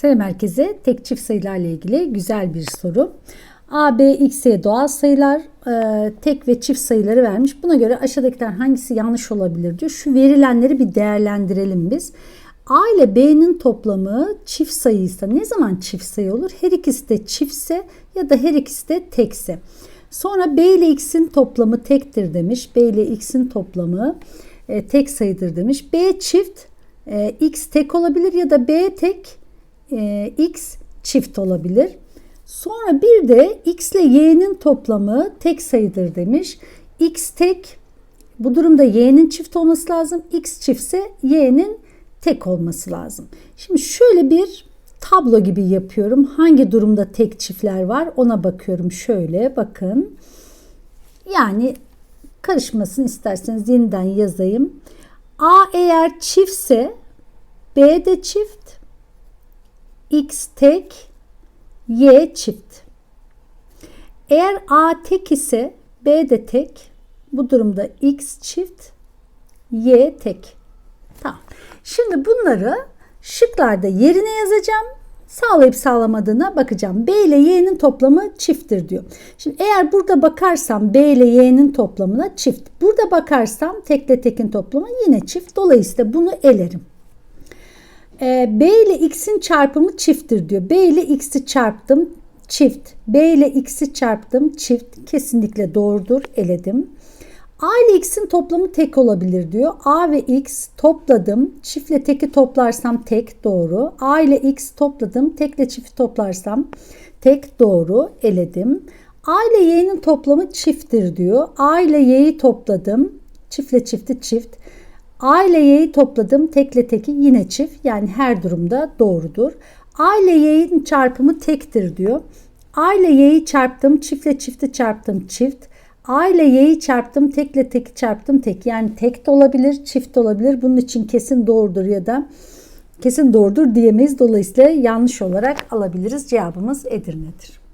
Selam herkese. Tek çift sayılarla ilgili güzel bir soru. A, B, X, Y doğal sayılar e, tek ve çift sayıları vermiş. Buna göre aşağıdakiler hangisi yanlış olabilir diyor. Şu verilenleri bir değerlendirelim biz. A ile B'nin toplamı çift sayıysa ne zaman çift sayı olur? Her ikisi de çiftse ya da her ikisi de tekse. Sonra B ile X'in toplamı tektir demiş. B ile X'in toplamı e, tek sayıdır demiş. B çift, e, X tek olabilir ya da B tek, e, X çift olabilir. Sonra bir de X ile Y'nin toplamı tek sayıdır demiş. X tek, bu durumda Y'nin çift olması lazım. X çiftse Y'nin tek olması lazım. Şimdi şöyle bir tablo gibi yapıyorum. Hangi durumda tek çiftler var ona bakıyorum. Şöyle bakın. Yani karışmasın isterseniz yeniden yazayım. A eğer çiftse B de çift, X tek, Y çift. Eğer A tek ise B de tek. Bu durumda X çift, Y tek. Tamam. Şimdi bunları şıklarda yerine yazacağım. Sağlayıp sağlamadığına bakacağım. B ile Y'nin toplamı çifttir diyor. Şimdi eğer burada bakarsam B ile Y'nin toplamına çift. Burada bakarsam tekle tekin toplamı yine çift. Dolayısıyla bunu elerim. Ee, B ile X'in çarpımı çifttir diyor. B ile X'i çarptım çift. B ile X'i çarptım çift. Kesinlikle doğrudur. Eledim. A ile X'in toplamı tek olabilir diyor. A ve X topladım. Çiftle teki toplarsam tek doğru. A ile X topladım. Tekle çifti toplarsam tek doğru. Eledim. A ile Y'nin toplamı çifttir diyor. A ile Y'yi topladım. Çiftle çifti çift. A ile Y'yi topladım. Tekle teki yine çift. Yani her durumda doğrudur. A ile Y'nin çarpımı tektir diyor. A ile Y'yi çarptım. Çiftle çifti çarptım çift. A ile Y'yi çarptım. Tekle teki çarptım tek. Yani tek de olabilir, çift de olabilir. Bunun için kesin doğrudur ya da kesin doğrudur diyemeyiz. Dolayısıyla yanlış olarak alabiliriz. Cevabımız Edirne'dir.